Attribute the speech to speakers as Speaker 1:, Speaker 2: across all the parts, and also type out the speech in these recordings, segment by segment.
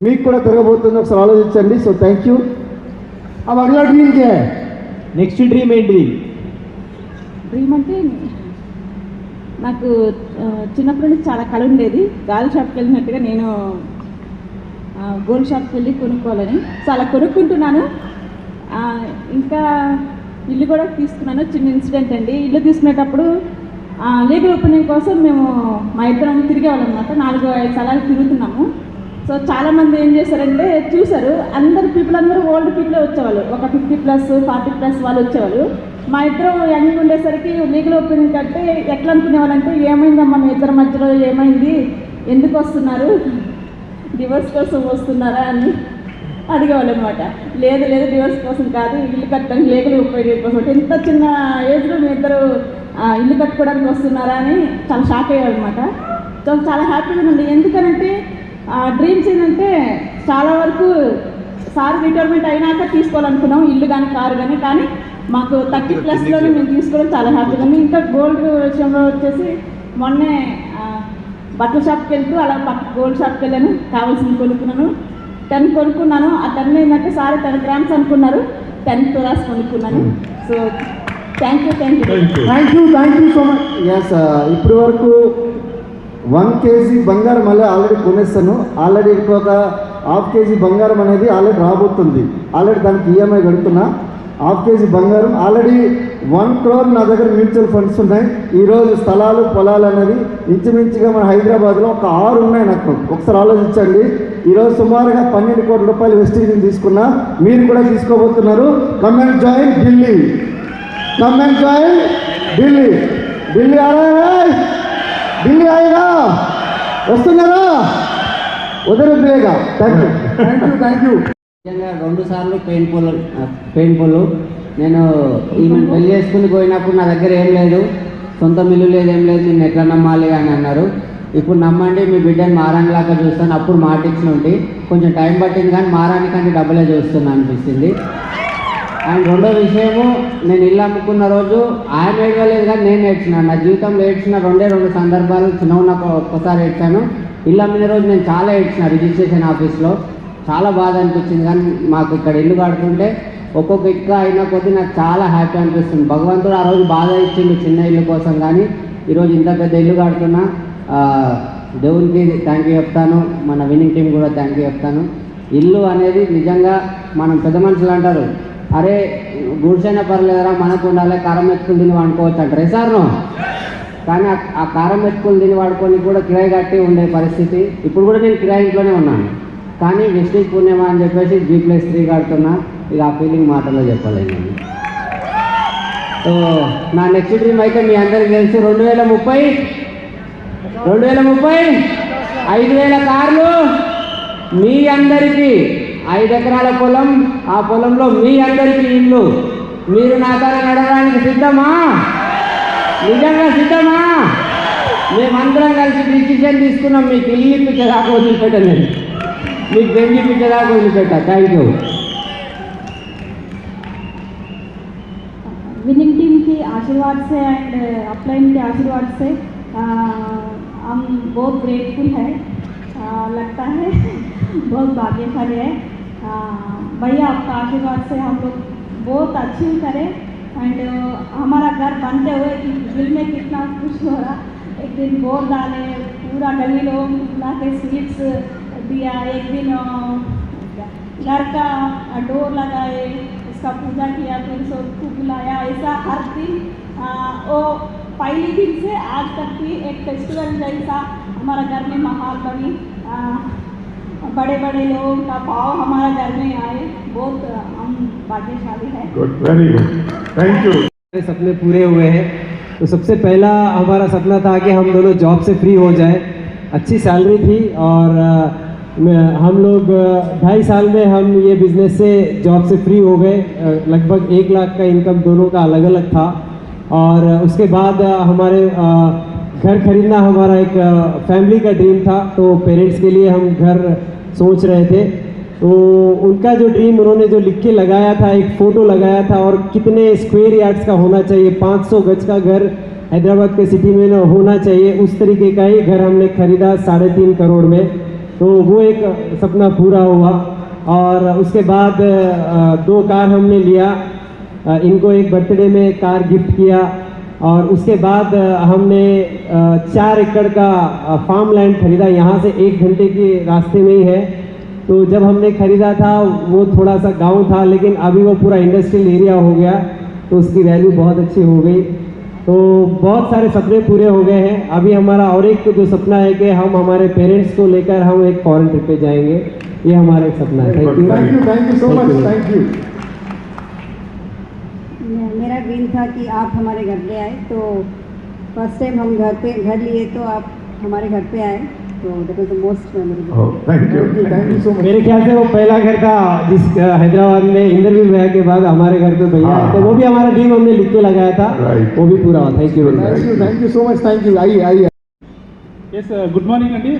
Speaker 1: మీకు కూడా తిరగబోతుంది ఒకసారి ఆలోచించండి సో థ్యాంక్ యూ अब अगला ड्रीम क्या है
Speaker 2: నెక్స్ట్ డ్రీమ్ ఏంటిది
Speaker 3: డ్రీమ్ అంటే నాకు ఆ, చిన్నప్పటి నుంచి చాలా కళ ఉండేది గాలి షాప్కి వెళ్ళినట్టుగా నేను ఆ, గోల్డ్ షాప్కి వెళ్ళి కొనుక్కోవాలని సో అలా కొనుక్కుంటున్నాను ఆ, ఇంకా ఇల్లు కూడా తీసుకున్నాను చిన్న ఇన్సిడెంట్ అండి ఇల్లు తీసుకునేటప్పుడు లీగల్ ఓపెనింగ్ కోసం మేము మా ఇద్దరం తిరిగేవాళ్ళనమాట నాలుగు ఐదు స్థలాలు తిరుగుతున్నాము సో చాలామంది ఏం చేశారంటే చూశారు అందరు పీపుల్ అందరూ ఓల్డ్ పీపులే వచ్చేవాళ్ళు. ఒక ఫిఫ్టీ ప్లస్ ఫార్టీ ప్లస్ వాళ్ళు వచ్చేవాళ్ళు. మా ఇద్దరు యంగ్ ఉండేసరికి లీగల్ ఒపీనియన్ కంటే ఎట్లా అనుకునేవాళ్ళంటే ఏమైందమ్మా మీ ఇద్దరి మధ్యలో? ఏమైంది? ఎందుకు వస్తున్నారు? డివోర్స్ కోసం వస్తున్నారా? అని అడిగేవాళ్ళు అనమాట లేదు లేదు డివోర్స్ కోసం కాదు. ఇల్లు కట్టడానికి లీగల్ ఒపీనియన్ కోసం. అంటే ఇంత చిన్న ఏజ్లో మీ ఇద్దరు ఇల్లు కట్టుకోవడానికి వస్తున్నారా అని చాలా షాక్ అయ్యారు అనమాట సో చాలా హ్యాపీగా ఉంది ఎందుకనంటే డ్రీమ్స్ ఏంటంటే చాలా వరకు సార్ రిటైర్మెంట్ అయినాక తీసుకోవాలనుకున్నాం ఇల్లు కానీ కారు కానీ కానీ మాకు థర్టీ ప్లస్లోనే మేము తీసుకోవడం చాలా హ్యాపీగా ఉంది. ఇంకా గోల్డ్ విషయంలో వచ్చేసి మొన్నే బట్టల షాప్కి వెళ్తూ అలా పక్క గోల్డ్ షాప్కి వెళ్ళాను. కావాల్సింది కొనుక్కున్నాను. టెన్ కొనుక్కున్నాను. ఆ టెన్ ఏంటంటే సార్ టెన్ గ్రామ్స్ అనుకున్నారు. టెన్ తులాస్ కొనుక్కున్నాను. So thank you thank you
Speaker 1: thank you thank you so much yes ఇప్పటి వరకు వన్ కేజీ బంగారం మళ్ళీ ఆల్రెడీ కొనేస్తాను. ఆల్రెడీ ఇంకొక హాఫ్ కేజీ బంగారం అనేది ఆల్రెడీ రాబోతుంది. ఆల్రెడీ దానికి ఈఎంఐ కడుతున్నా హాఫ్ కేజీ బంగారం ఆల్రెడీ వన్ క్రోర్ నా దగ్గర మ్యూచువల్ ఫండ్స్ ఉన్నాయి. ఈరోజు స్థలాలు పొలాలు అనేది ఇంచుమించుగా మన హైదరాబాద్లో ఒక ఆరు ఉన్నాయి నాకు. ఒకసారి ఆలోచించండి. ఈరోజు సుమారుగా పన్నెండు కోట్ల రూపాయలు వెస్ట్ ఇండియన్ తీసుకున్నా. మీరు కూడా తీసుకోబోతున్నారు. Comment join Delhi comment join Delhi Delhi అలా ఢిల్లీ ఆయనా వస్తున్నారా? వదరద్రేగా థ్యాంక్ యూ థ్యాంక్ యూ
Speaker 4: నిజంగా రెండు సార్లు పెయిన్ పూలు పెయిన్ పూలు. నేను ఈమెను పెళ్ళి చేసుకుని పోయినప్పుడు నా దగ్గర ఏం లేదు. సొంత మిల్లు లేదు ఏం లేదు. నేను ఎట్లా నమ్మాలి అని అన్నారు. ఇప్పుడు నమ్మండి మీ బిడ్డని మారానిలాగా చూస్తాను. అప్పుడు మాట ఉండి. కొంచెం టైం పట్టింది కానీ మారానికంటే డబ్బులే చూస్తున్నా అనిపిస్తుంది. అండ్ రెండో విషయము నేను ఇల్లు అమ్ముకున్న రోజు ఆయన ఏడవలేదు కానీ నేను ఏడ్చిన. నా జీవితంలో ఏడ్చిన రెండే రెండు సందర్భాలు చిన్న ఉన్న ఒక్కసారి ఏడ్చాను. ఇల్లు అమ్మిన రోజు నేను చాలా ఏడ్చిన రిజిస్ట్రేషన్ ఆఫీస్లో. చాలా బాధ అనిపించింది కానీ మాకు ఇక్కడ ఇల్లు కడుతుంటే ఒక్కొక్క ఇక్క అయిన కొద్దీ నాకు చాలా హ్యాపీ అనిపిస్తుంది. భగవంతుడు ఆ రోజు బాధ ఇచ్చిండు చిన్న ఇల్లు కోసం కానీ ఈరోజు ఇంత పెద్ద ఇల్లు కడుతున్నా. దేవునికి థ్యాంక్ యూ చెప్తాను. మన విన్నింగ్ టీం కూడా థ్యాంక్ యూ చెప్తాను. ఇల్లు అనేది నిజంగా మనం పెద్ద మనుషులు అంటారు. అరే గుడిసైనా పర్లేదురా మనకు ఉండాలి కారం ఎత్తుకులు తిని వాడుకోవచ్చు అంటారు ఏ కానీ ఆ- కారం ఎత్తుకులు తిని వాడుకొని కూడా కిరాయి కట్టి ఉండే పరిస్థితి. ఇప్పుడు కూడా నేను కిరాయి ఇంట్లోనే ఉన్నాను. కానీ విష్ణు పుణ్యమా అని చెప్పేసి జీ ప్లస్ త్రీ కడుతున్నా. ఇక ఆ ఫీలింగ్ మాటల్లో చెప్పలేను నేను. సో నా నెక్స్ట్ డ్రీమ్ అయితే మీ అందరికి తెలుసు. రెండు వేల ముప్పై రెండు వేల ముప్పై ఐదు వేల కార్లు మీ అందరికీ ఐదు ఎకరాల పొలం ఆ పొలంలో మీ అందరికీ ఇల్లు మీరు నా తల నడవడానికి సిద్ధమా నిజంగా సిద్ధమా మేమందరం కలిసి డిసిషన్ తీసుకున్నాం మీకు ఇల్లు ఇప్పించేదాకా వదిలిపెట్టలేదు మీకు బెండి ఇప్పించేదాకా వదిలిపెట్టా థ్యాంక్ యూ
Speaker 3: विनिंग टीम के आशीर्वाद से एंड अपलाइन के आशीर्वाद से आ, हम बहुत ग्रेटफुल है आ, लगता है बहुत भाग्यशाली है आ, भैया, आपका आशीर्वाद से हम लोग बहुत अच्छी करें। एंड हमारा घर बनते हुए कि दिल में कितना खुश हो रहा। एक दिन बोर डाले, पूरा गली लोग ला के स्वीट्स दिया। एक दिन घर का डोर लगाए, उसका पूजा किया, फिर सबको बुलाया ऐसा हर दिन वो पहले दिन से आज तक भी एक फेस्टिवल जैसा हमारा घर में माहौल बनी। बड़े बड़े लोगों का भाव हमारा घर में आए बहुत हम भाग्यशाली है।
Speaker 5: Good very good thank you
Speaker 2: हमारे सपने पूरे हुए हैं। तो सबसे पहला हमारा सपना था कि हम दोनों जॉब से फ्री हो जाए। अच्छी सैलरी थी और हम लोग ढाई साल में हम ये बिज़नेस से जॉब से फ्री हो गए। लगभग एक लाख का इनकम दोनों का अलग अलग था। और उसके बाद हमारे घर खरीदना हमारा एक फैमिली का ड्रीम था। तो पेरेंट्स के लिए हम घर सोच रहे थे। तो उनका जो ड्रीम उन्होंने जो लिख के लगाया था, एक फ़ोटो लगाया था, और कितने स्क्वेयर यार्ड्स का होना चाहिए 500 गज का घर हैदराबाद के सिटी में होना चाहिए, उस तरीके का ही घर हमने खरीदा साढ़े तीन करोड़ में। तो वो एक सपना पूरा हुआ। और उसके बाद दो कार हमने लिया। इनको एक बर्थडे में कार गिफ्ट किया। और उसके बाद हमने चार एकड़ का फार्म लैंड खरीदा। यहाँ से एक घंटे के रास्ते में ही है। तो जब हमने खरीदा था वो थोड़ा सा गाँव था लेकिन अभी वो पूरा इंडस्ट्रियल एरिया हो गया तो उसकी वैल्यू बहुत अच्छी हो गई। तो बहुत सारे सपने पूरे हो गए हैं। अभी हमारा और एक जो सपना है कि हम हमारे पेरेंट्स को लेकर हम एक फॉरन ट्रिप पे जाएँगे। ये हमारा एक सपना है।
Speaker 1: Thank you thank you so much thank
Speaker 6: you मेरा ड्रीम था कि आप हमारे घर पे आए तो फर्स्ट टाइम हम घर पे घर लिए तो आप हमारे घर पे आए तो that was the most memorable
Speaker 5: Oh, thank you.
Speaker 1: Thank you thank you so much
Speaker 2: मेरे ख्याल से वो पहला घर था जिस अ, हैदराबाद में इंटरव्यू भैया के बाद हमारे घर पे भैया आए थे वो भी हमारा ड्रीम हमने लिख के लगाया था
Speaker 5: Right.
Speaker 2: वो भी पूरा हुआ thank you very
Speaker 1: thank
Speaker 2: much
Speaker 1: you thank you so much thank you అయ్యి అయ్యి
Speaker 7: ఎస్ గుడ్ మార్నింగ్ అండి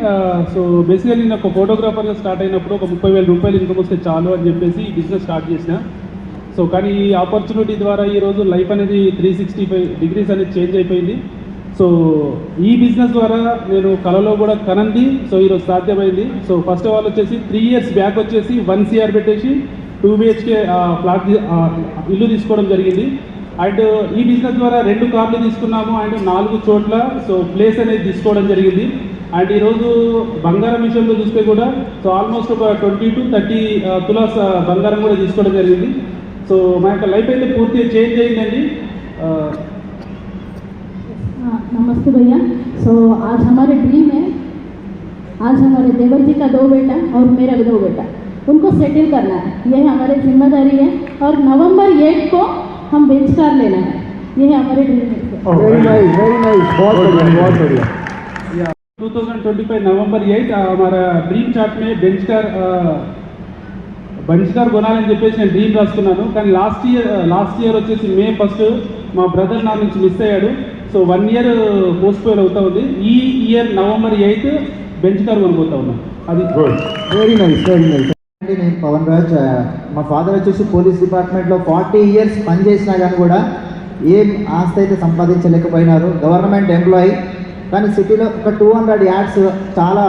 Speaker 7: సో బేసికలీ నేను ఒక ఫోటోగ్రాఫర్గా స్టార్ట్ అయినప్పుడు ఒక ముప్పై వేల రూపాయలు ఇన్కమ్ వస్తే చాలు అని చెప్పేసి ఈ బిజినెస్ స్టార్ట్ చేసిన సో కానీ ఈ ఆపర్చునిటీ ద్వారా ఈరోజు లైఫ్ అనేది త్రీ సిక్స్టీ ఫైవ్ డిగ్రీస్ అనేది చేంజ్ అయిపోయింది. సో ఈ బిజినెస్ ద్వారా నేను కళలో కూడా కనంది. సో ఈరోజు సాధ్యమైంది. సో ఫస్ట్ ఆఫ్ ఆల్ వచ్చేసి త్రీ ఇయర్స్ బ్యాక్ వచ్చేసి వన్ సిఆర్ పెట్టేసి టూ బిహెచ్కే ఫ్లాట్ ఇల్లు తీసుకోవడం జరిగింది. అండ్ ఈ బిజినెస్ ద్వారా రెండు కార్లు తీసుకున్నాము అండ్ నాలుగు చోట్ల సో ప్లేస్ అనేది తీసుకోవడం జరిగింది. అండ్ ఈరోజు బంగారం విషయంలో చూస్తే కూడా సో ఆల్మోస్ట్ ఒక ట్వంటీ టు థర్టీ తులాస్ బంగారం కూడా తీసుకోవడం జరిగింది. సో మా యొక్క లైఫ్ అయితే పూర్తిగా చేంజ్ అయిందండి ఆ,
Speaker 8: हाँ, नमस्ते भैया सो आज हमारे ड्रीम है आज हमारे देवर जी का दो बेटा और मेरा भी दो बेटा उनको सेटिल करना है यह हमारी जिम्मेदारी है और नवंबर एट को हम बेंच कार लेना है यह हमारे ड्रीम है
Speaker 5: Oh,
Speaker 1: very
Speaker 5: very
Speaker 1: nice very nice बहुत
Speaker 5: Good,
Speaker 1: बढ़िया
Speaker 5: very
Speaker 1: बहुत
Speaker 5: good.
Speaker 1: बढ़िया
Speaker 7: 2025 नवंबर एट हमारा డ్రీమ్ చార్ట్ మే బెంచ్ కార్ బెంచ్ కార్ కొనాలని చెప్పేసి నేను డ్రీమ్ రాసుకున్నాను. కానీ లాస్ట్ ఇయర్ లాస్ట్ ఇయర్ వచ్చేసి మే ఫస్ట్ మా బ్రదర్ నా నుంచి మిస్ అయ్యాడు. So one year postpone అవుతా ఉంది. ఈ year November eighth Benz car కొనుక్కోతా ఉన్నాను అది.
Speaker 1: వెరీ నైస్ వెరీ నైస్ అండి నేను పవన్ రాజ్ మా ఫాదర్ వచ్చేసి పోలీస్ డిపార్ట్మెంట్లో ఫార్టీ ఇయర్స్ పనిచేసినా కానీ కూడా ఏం ఆస్తి అయితే సంపాదించలేకపోయినారు. గవర్నమెంట్ ఎంప్లాయీ కానీ సిటీలో ఒక టూ హండ్రెడ్ యాడ్స్ చాలా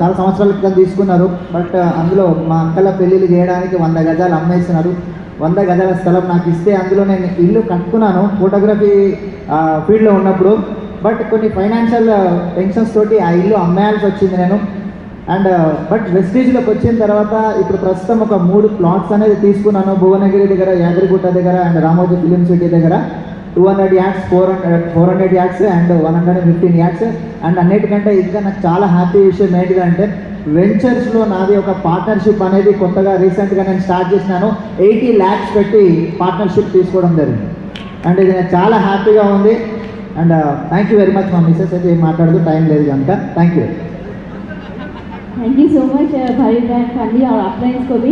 Speaker 1: చాలా సంవత్సరాల క్రితం తీసుకున్నారు. బట్ అందులో మా అంకల పెళ్ళిళ్ళు చేయడానికి వంద గజాలు అమ్మేస్తున్నారు వంద గజాల స్థలం నాకు ఇస్తే అందులో నేను ఇల్లు కట్టుకున్నాను ఫోటోగ్రఫీ ఫీల్డ్లో ఉన్నప్పుడు. బట్ కొన్ని ఫైనాన్షియల్ టెన్షన్స్ తోటి ఆ ఇల్లు అమ్మేయాల్సి వచ్చింది నేను. అండ్ బట్ వెస్టేజ్లోకి వచ్చిన తర్వాత ఇప్పుడు ప్రస్తుతం ఒక మూడు ప్లాట్స్ అనేది తీసుకున్నాను. భువనగిరి దగ్గర యాదగిరిగుట్ట దగ్గర అండ్ రామోజీ ఫిలిం సిటీ దగ్గర. two hundred ads four hundred four hundred ads and one hundred and fifteen ads and అన్నిటికంటే ఇంకా నాకు చాలా హ్యాపీ విషయం ఏంటిదంటే వెంచర్స్లో నాది ఒక పార్ట్నర్షిప్ అనేది కొత్తగా రీసెంట్గా నేను స్టార్ట్ చేసినాను ఎయిటీ ల్యాక్స్ పెట్టి పార్ట్నర్షిప్ తీసుకోవడం జరిగింది అండ్ ఇది నాకు చాలా హ్యాపీగా ఉంది and thank you very much మా మిస్సెస్ అయితే ఏం మాట్లాడుతూ టైం లేదు కనుక thank you
Speaker 8: thank you so much भाई बहन फैमिली और आप फ्रेंड्स को भी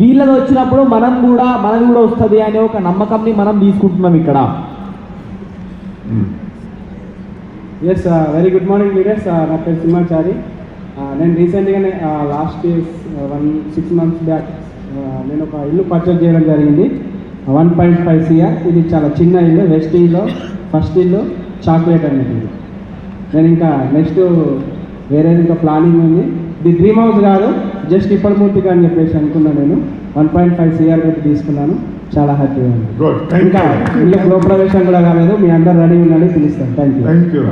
Speaker 9: వీళ్ళది వచ్చినప్పుడు మనం కూడా మనది కూడా వస్తుంది అనే ఒక నమ్మకంని మనం తీసుకుంటున్నాం ఇక్కడ.
Speaker 2: Yes very good morning leaders నా పేరు సింహాచారి. Uh, నేను రీసెంట్గానే last years one six months back నేను ఒక ఇల్లు పర్చేజ్ చేయడం జరిగింది. వన్ పాయింట్ ఫైవ్ సిఆర్ ఇది చాలా చిన్న ఇల్లు వెస్ట్ ఇల్లు ఫస్ట్ ఇల్లు చాక్లెట్ అనేది నేను ఇంకా నెక్స్ట్ వేరేది ఇంకా ప్లానింగ్ ఉంది. ఇది డ్రీమ్ హౌస్ కాదు. జస్ట్ ఇప్పటిమూర్తిగా అని చెప్పేసి అనుకున్నా నేను. వన్ పాయింట్ ఫైవ్ సిఆర్ పెట్టి తీసుకున్నాను. చాలా హ్యాపీగా ఉంది. ఇంకా గృహ ప్రవేశం కూడా కాలేదు. మీ అందరు రెడీ ఉన్నాడు పిలుస్తాను థ్యాంక్ యూ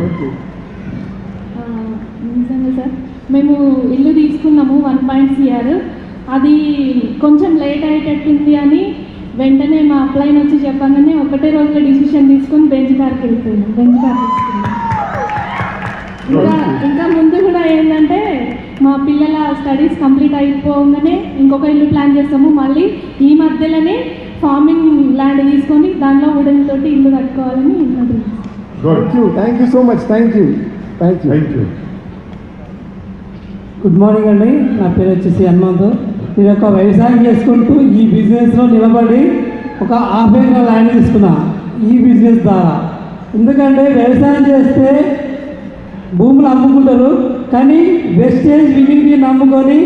Speaker 8: సార్. మేము ఇల్లు తీసుకున్నాము వన్ పాయింట్ సిఆర్ అది కొంచెం లేట్ అయ్యేటట్టుంది అని వెంటనే మా అప్లైన్ వచ్చి చెప్పాలని ఒకటే రోజులో డిసిషన్ తీసుకొని బెంచ్ కార్కి వెళ్తున్నాం బెంచ్ కార్కి ఇంకా ఇంకా స్టడీస్ కంప్లీట్ అయిపోగానే ఇంకొక ఇల్లు ప్లాన్ చేస్తాము. మళ్ళీ ఈ మధ్యలోనే ఫార్మింగ్ ల్యాండ్ తీసుకొని దానిలో ఉడన్ తోటి ఇల్లు కట్టుకోవాలని
Speaker 1: thank you thank you so much thank you thank you
Speaker 5: thank you
Speaker 9: good morning అండి. నా పేరు వచ్చేసి హనుమంత్.
Speaker 10: నేను ఒక వ్యవసాయం చేసుకుంటూ ఈ బిజినెస్లో నిలబడి ఒక హాఫ్ ఏకర్ ల్యాండ్ తీసుకున్నా ఈ బిజినెస్ ద్వారా. ఎందుకంటే వ్యవసాయం చేస్తే భూములు అమ్ముకుంటారు. కానీ వెస్టేజ్ వినింగ్ని నమ్ముకొని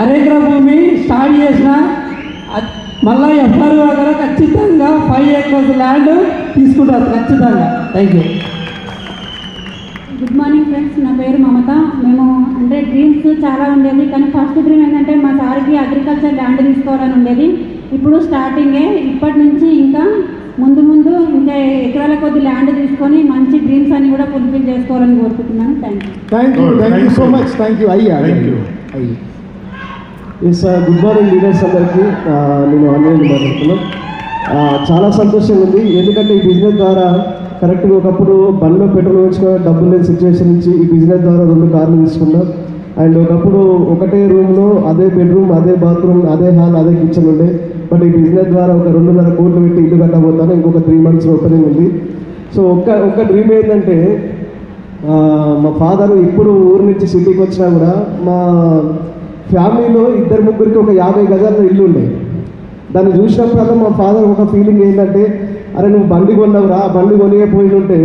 Speaker 10: అరేకర భూమి స్టార్ట్ చేసిన మళ్ళీ మళ్ళా దగ్గర ఖచ్చితంగా ఫైవ్ ఏకర్స్ ల్యాండ్ తీసుకుంటారు ఖచ్చితంగా. Thank you
Speaker 6: good morning friends నా పేరు మమత. మేము అంటే డ్రీమ్స్ చాలా ఉండేది. కానీ ఫస్ట్ డ్రీమ్ ఏంటంటే మా సార్కి అగ్రికల్చర్ ల్యాండ్ తీసుకోవాలని ఉండేది. ఇప్పుడు స్టార్టింగే ఇప్పటి నుంచి ఇంకా ముందు ముందు ఇంకా ఎకరాల కొద్ది ల్యాండ్ తీసుకొని మంచి డ్రీమ్స్ అన్ని కూడా ఫుల్ఫిల్ చేసుకోవాలని కోరుకుంటున్నాను. Thank
Speaker 11: you thank
Speaker 12: you
Speaker 11: so. Much
Speaker 12: thank you
Speaker 11: అయ్యా.
Speaker 12: Thank you.
Speaker 11: అయ్యి. ఎస్ గుడ్ మార్నింగ్ లీడర్స్ అందరికీ. నేను ఆన్లైన్ మాట్లాడుతున్నాను చాలా సంతోషంగా ఉంది. ఎందుకంటే ఈ బిజినెస్ ద్వారా కరెక్ట్గా ఒకప్పుడు బండ్లో పెట్రోల్ వేసుకునే డబ్బులు లేని సిచ్యువేషన్ నుంచి ఈ బిజినెస్ ద్వారా రెండు కార్లు తీసుకున్నాం. అండ్ ఒకప్పుడు ఒకటే రూమ్లో అదే బెడ్రూమ్ అదే బాత్రూమ్ అదే హాల్ అదే కిచెన్ ఉండే. బట్ ఈ బిజినెస్ ద్వారా ఒక రెండున్నర కోట్లు పెట్టి ఇల్లు కట్టబోతాను ఇంకొక త్రీ మంత్స్ ఓపెనింగ్ ఉంది. సో ఒక్క ఒక్క డ్రీమ్ ఏంటంటే మా ఫాదర్ ఇప్పుడు ఊరు నుంచి సిటీకి వచ్చినా కూడా మా ఫ్యామిలీలో ఇద్దరు ముగ్గురికి ఒక యాభై గజాల ఇల్లు ఉండే. దాన్ని చూసినప్పుడల్లా మా ఫాదర్ ఒక ఫీలింగ్ ఏంటంటే అరే నువ్వు బండి కొన్నావురా ఆ బండి కొనియపోయి ఉంటే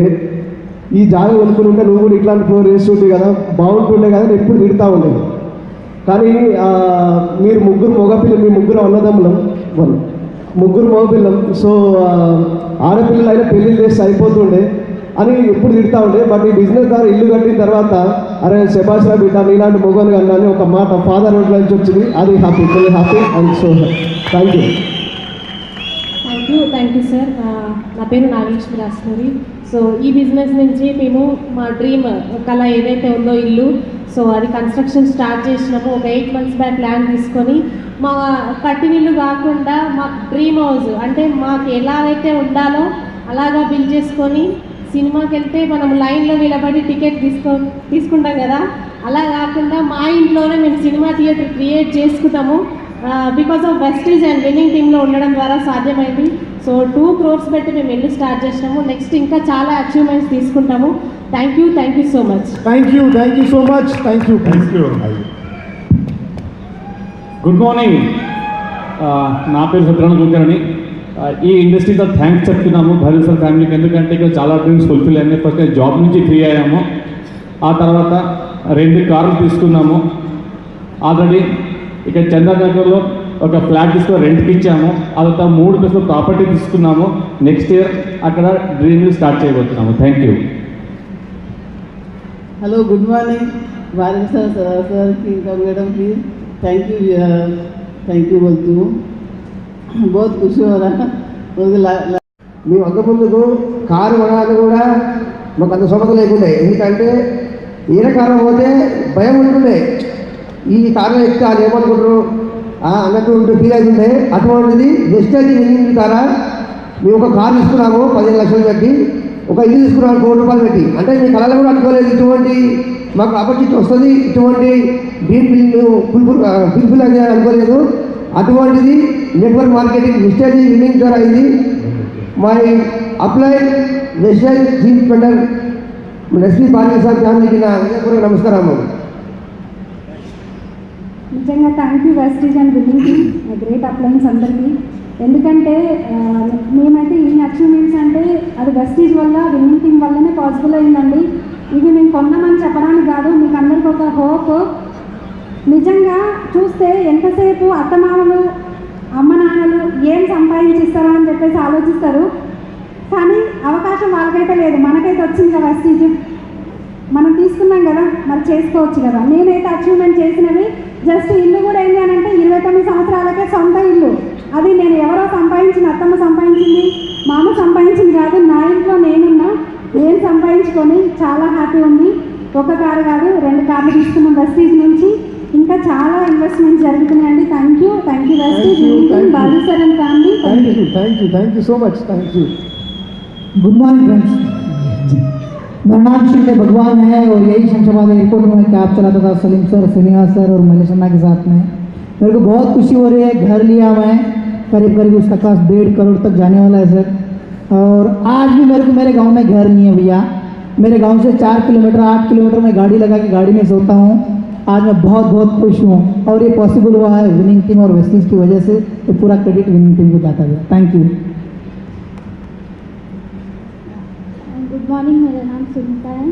Speaker 11: ఈ జాగ కొనుక్కుని ఉంటే నువ్వు కూడా ఇట్లాంటి ఫ్లోర్ వేస్తుంటే కదా బాగుంటుండే కదా ఎప్పుడు తిడతా ఉండేది. కానీ మీరు ముగ్గురు మగపిల్లలు మీ ముగ్గురు అన్నదమ్ములం వన్ ముగ్గురు మగపిల్లం సో ఆడపిల్లలు అయినా పెళ్ళిళ్ళు చేసి అయిపోతుండే అని ఎప్పుడు తిడతా ఉండే. బట్ ఈ బిజినెస్ ద్వారా ఇల్లు కట్టిన తర్వాత అరే శబాష్ రా బిడ్డ నీలాంటి మొగోని కన్నా అని ఒక మాట ఫాదర్ రోడ్ నుంచి వచ్చింది. అది happy full happy and so thank you.
Speaker 8: Thank you thank you sir. నా పేరు నాగేశ్వరి రాశ్వరి సో ఈ బిజినెస్ నుంచి మేము మా డ్రీమ్ కళ ఏదైతే ఉందో ఇల్లు సో అది కన్స్ట్రక్షన్ స్టార్ట్ చేసినాము. ఒక ఎయిట్ మంత్స్ బ్యాక్ ల్యాండ్ తీసుకొని మా కట్టినీళ్ళు కాకుండా మా డ్రీమ్ హౌస్ అంటే మాకు ఎలా అయితే ఉండాలో అలాగా బిల్ చేసుకొని సినిమాకి వెళ్తే మనం లైన్లో నిలబడి టికెట్ తీసుకో తీసుకుంటాం కదా. అలా కాకుండా మా ఇంట్లోనే మేము సినిమా థియేటర్ క్రియేట్ చేసుకుంటాము. Because of Vestige and winning టీంలో ఉండడం ద్వారా సాధ్యమైంది. సో టూ క్రోర్స్ పెట్టి మేము ఇల్లు స్టార్ట్ చేసినాము. నెక్స్ట్ ఇంకా చాలా అచీవ్మెంట్స్ తీసుకుంటాము. Thank you thank you so much
Speaker 11: thank you thank you so much thank you
Speaker 12: Thank you.
Speaker 13: Good morning ఆ, నా పేరు సత్యనారాయణ కుల్కర్ణి ఆ, ఈ ఇండస్ట్రీతో థ్యాంక్స్ చెప్తున్నాము భైరవసర్ ఫ్యామిలీకి. ఎందుకంటే ఇక్కడ చాలా డ్రీమ్స్ ఫుల్ఫిల్ అయ్యాయి ఫస్ట్ నేను జాబ్ నుంచి ఫ్రీ అయ్యాము. ఆ తర్వాత రెండు కార్లు తీసుకున్నాము. ఆల్రెడీ ఇక్కడ చందానగర్లో ఒక ఫ్లాట్ తీసుకొని రెంట్కి ఇచ్చాము. అదొక మూడు ప్లేస్లో ప్రాపర్టీ తీసుకున్నాము. నెక్స్ట్ ఇయర్ అక్కడ డ్రీమ్ స్టార్ట్ చేయబోతున్నాము.
Speaker 14: Thank you hello good morning వారి సార్ సార్కి ఇంకా madam please thank you thank you Boddu both ఖుషి మీ
Speaker 11: మేము అంతకుముందుకు కారు కొనాలని కూడా మాకు అంత శుభత లేకుండే. ఎందుకంటే ఈయన కారం పోతే భయం ఉంటుండే. ఈ కారులో ఎక్కితే వాళ్ళు ఏమనుకుంటారు? అన్నట్టు ఉంటే ఫీల్ అవుతుండే అటువంటిది వెస్టేజ్ వినింగ్ ద్వారా మేము ఒక కారు తీసుకున్నాము పదిహేను లక్షలు పెట్టి ఒక ఇల్లు తీసుకున్నాము కోటి రూపాయలు పెట్టి. అంటే మీ కళలు కూడా అనుకోలేదు ఇటువంటి మాకు ఆపర్చునిటీ వస్తుంది ఇటువంటి డ్రీమ్ ఫిల్ ఫుల్ఫుల్ ఫుల్ఫిల్ అని అనుకోలేదు. అటువంటిది నెట్వర్క్ మార్కెటింగ్ వెస్టేజ్ విన్నింగ్ ద్వారా ఇది మై అప్లై వెస్టర్న్ చీఫ్ స్పెండర్ ఎస్పీ పార్టీ సార్ ఫ్యామిలీకి నా హృదయపూర్వక నమస్కారం
Speaker 6: నిజంగా thank you Vestige and billing great appliance అందరికీ. ఎందుకంటే మేమైతే ఇన్ని అచీవ్మెంట్స్ అంటే అది వెస్టీజ్ వల్ల విన్నింగ్ టీం వల్లనే పాసిబుల్ అయిందండి. ఇది మేము కొన్నామని చెప్పడానికి కాదు మీకు అందరికీ ఒక హోప్ నిజంగా చూస్తే ఎంతసేపు అత్తమామలు అమ్మ నాన్నలు ఏం సంపాదించిస్తారా అని చెప్పేసి ఆలోచిస్తారు. కానీ అవకాశం వాళ్ళకైతే లేదు మనకైతే వచ్చింది కదా వెస్టీజ్ మనం తీసుకున్నాం కదా మరి చేసుకోవచ్చు కదా. నేనైతే అచీవ్మెంట్ చేసినవి జస్ట్ ఇల్లు కూడా ఏంటి అని అంటే ఇరవై తొమ్మిది సంవత్సరాలకే సొంత ఇల్లు. అది నేను ఎవరో సంపాదించిన అత్తమ్మ సంపాదించింది మా అమ్మ సంపాదించింది కాదు నా ఇంట్లో నేనున్నా నేను సంపాదించుకొని చాలా హ్యాపీ ఉంది. ఒక కారు కాదు రెండు కార్లు తీసుకున్న బస్టీజ్ నుంచి. ఇంకా చాలా ఇన్వెస్ట్మెంట్ జరుగుతున్నాయండి.
Speaker 11: Thank you thank you
Speaker 6: Vestige Babu sir and
Speaker 11: family thank you thank you thank you so much thank
Speaker 10: you good morning friends नाम शिंदे भगवान है और यही शमशाबाद एयरपोर्ट में कैब चलाता था सलीम सर श्रीनिवास सर और मलेश अन्ना के साथ में। मेरे को बहुत खुशी हो रही है, घर लिया मैं, करीब करीब उसका कास्ट डेढ़ करोड़ तक जाने वाला है, सर। और आज भी मेरे को, मेरे गाँव में घर नहीं है भैया। मेरे गाँव से चार किलोमीटर, आठ किलोमीटर में गाड़ी लगा के गाड़ी में सोता हूँ। आज मैं बहुत बहुत खुश हूँ। और ये पॉसिबल हुआ है विनिंग टीम और वेस्टीज की वजह से, ये पूरा क्रेडिट विनिंग टीम को जाता है थैंक यू
Speaker 15: गुड मॉर्निंग मेरा नाम सुनीता है।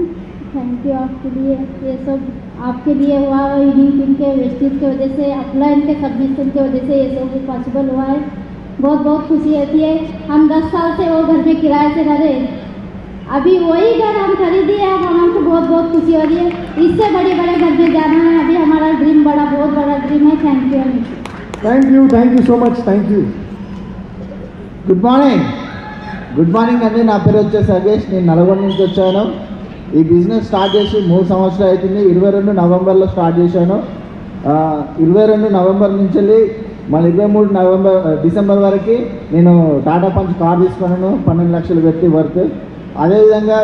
Speaker 15: थैंक यू आपके लिए। ये सब आपके लिए हुआ और यूनिक इनके वेस्टेज वजह से अपलाइन के सबमिशन के वजह से ये सब पॉसिबल हुआ है। बहुत बहुत खुशी होती है। हम दस साल से वो घर में किराए से रहे अभी वही घर हम खरीदे हैं। हम हमको बहुत बहुत खुशी हो रही है। इससे बड़े बड़े घर में जाना है। अभी हमारा ड्रीम बड़ा, बहुत बड़ा ड्रीम है। Thank you
Speaker 1: thank you thank you so much thank you good morning good morning అండి నా పేరు వచ్చేసి సగేష్ నేను నల్గొండ నుంచి వచ్చాను. ఈ బిజినెస్ స్టార్ట్ చేసి మూడు సంవత్సరాలు అవుతుంది. ఇరవై రెండు నవంబర్లో స్టార్ట్ చేశాను. ఇరవై రెండు నవంబర్ నుంచి వెళ్ళి మళ్ళీ ఇరవై మూడు నవంబర్ డిసెంబర్ వరకు నేను టాటా పంచ్ కార్ తీసుకున్నాను. పన్నెండు లక్షలు పెట్టి వర్త్ అదేవిధంగా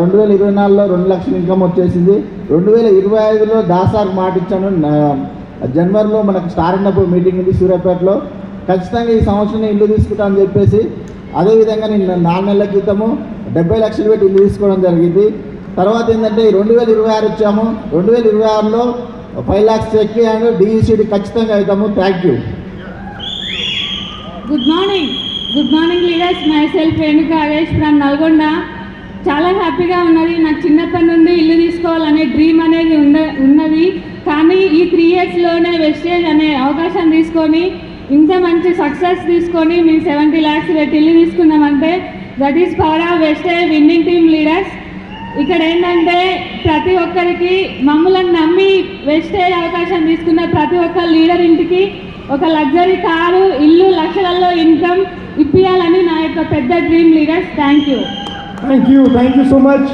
Speaker 1: రెండు వేల ఇరవై నాలుగులో రెండు లక్షల ఇన్కమ్ వచ్చేసింది. రెండు వేల ఇరవై ఐదులో దాసార్ మాట ఇచ్చాను. జనవరిలో మనకు స్టార్ అయినప్పుడు మీటింగ్ ఉంది సూర్యాపేటలో. ఖచ్చితంగా ఈ సంవత్సరం ఇల్లు తీసుకుంటా అని చెప్పేసి అదేవిధంగా నేను నాలుగు నెలల క్రితము డెబ్బై లక్షలు పెట్టి ఇల్లు తీసుకోవడం జరిగింది. తర్వాత ఏంటంటే రెండు వేల ఇరవై ఆరు వచ్చాము. రెండు వేల ఇరవై ఆరులో ఫైవ్ ల్యాక్స్ చెక్ అండ్ డిఈసిడి ఖచ్చితంగా అవుతాము. Thank
Speaker 16: you good morning good morning leaders myself Renuka Avesh from Nalgonda చాలా హ్యాపీగా ఉన్నది. నాకు చిన్నప్పటి నుండి ఇల్లు తీసుకోవాలనే డ్రీమ్ అనేది ఉన్న ఉన్నది. కానీ ఈ త్రీ ఇయర్స్లోనే వెస్టేజ్ అనే అవకాశం తీసుకొని ఇంత మంచి సక్సెస్ తీసుకొని మేము సెవెంటీ ల్యాక్స్ ఇల్లు తీసుకున్నామంటే that is power of Vestige winning team leaders ఇక్కడ ఏంటంటే ప్రతి ఒక్కరికి మమ్మల్ని నమ్మి వెస్టేజ్ అవకాశం తీసుకున్న ప్రతి ఒక్క లీడర్ ఇంటికి ఒక లగ్జరీ కారు ఇల్లు లక్షలలో ఇన్కమ్ ఇప్పియాలని నా యొక్క పెద్ద dream leaders thank you
Speaker 1: thank you thank you so much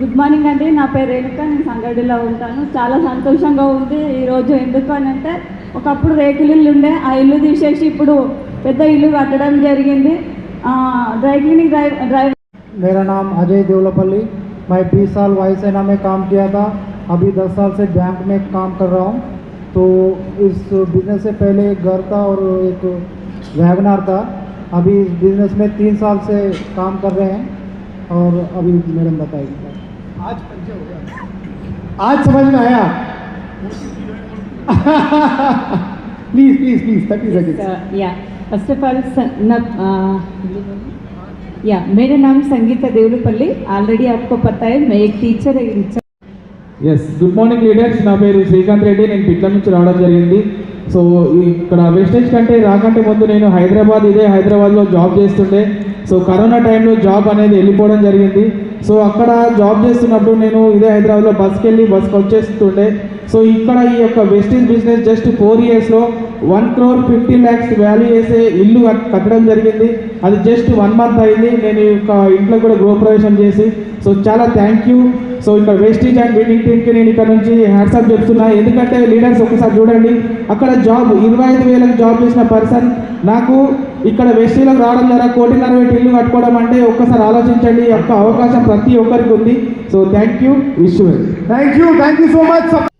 Speaker 3: good morning అండి. నా పేరు రేణుక నేను సంగారెడ్డిలో ఉంటాను. చాలా సంతోషంగా ఉంది ఈరోజు ఎందుకు అని అంటే ఒకప్పుడు రేకులు ఇల్లు ఉండే ఆ ఇల్లు తీసేసి ఇప్పుడు పెద్ద ఇల్లు కట్టడం జరిగింది డ్రై క్లీనింగ్ డ్రైవ్ డ్రైవ్
Speaker 10: मेरा नाम अजय देवलापल्ली मैं बीस साल वायुसेना में काम किया था अभी दस साल से बैंक में काम कर रहा हूँ तो इस बिज़नेस से पहले एक घर था और एक वैगनार था अभी इस बिज़नेस में तीन साल से काम कर रहे हैं और अभी मैडम बताएगी
Speaker 1: आज आज समझ में आया please please please thirty second
Speaker 3: या फर्स्ट ऑफ ऑल या मेरा नाम संगीता देवलपल्ली ऑलरेडी आपको पता है मैं एक teacher
Speaker 17: yes good morning leaders నా పేరు శ్రీకాంత్ రెడ్డి నేను పిట్ల నుంచి రావడం జరిగింది సో ఇక్కడ వెస్టేజ్ కంటే రాకంటే ముందు నేను హైదరాబాద్ ఇదే హైదరాబాద్లో జాబ్ చేస్తుండే సో కరోనా టైంలో జాబ్ అనేది వెళ్ళిపోవడం జరిగింది సో అక్కడ జాబ్ చేస్తున్నప్పుడు నేను ఇదే హైదరాబాద్లో బస్కి వెళ్ళి బస్కి వచ్చేస్తుండే సో ఇక్కడ ఈ యొక్క వెస్టేజ్ బిజినెస్ జస్ట్ ఫోర్ ఇయర్స్లో one crore fifty lakhs value చేసే ఇల్లు కట్టడం జరిగింది. అది జస్ట్ వన్ మంత్ అయింది. నేను ఈ యొక్క ఇంట్లో కూడా గృహప్రవేశం చేసి సో చాలా థ్యాంక్ యూ సో ఇక్కడ వెస్టిజ్ అండ్ విన్నింగ్ టీమ్కి నేను ఇక్కడ నుంచి హ్యాట్సాప్ చెప్తున్నా. ఎందుకంటే లీడర్స్ ఒకసారి చూడండి. అక్కడ జాబ్ ఇరవై ఐదు వేలకు జాబ్ చేసిన పర్సన్ నాకు ఇక్కడ వెస్టీలకు రావడం ద్వారా కోటిన్నర పెట్టి ఇల్లు కట్టుకోవడం అంటే ఒక్కసారి ఆలోచించండి యొక్క అవకాశం ప్రతి ఒక్కరికి ఉంది. So thank you wish
Speaker 1: thank you thank you so much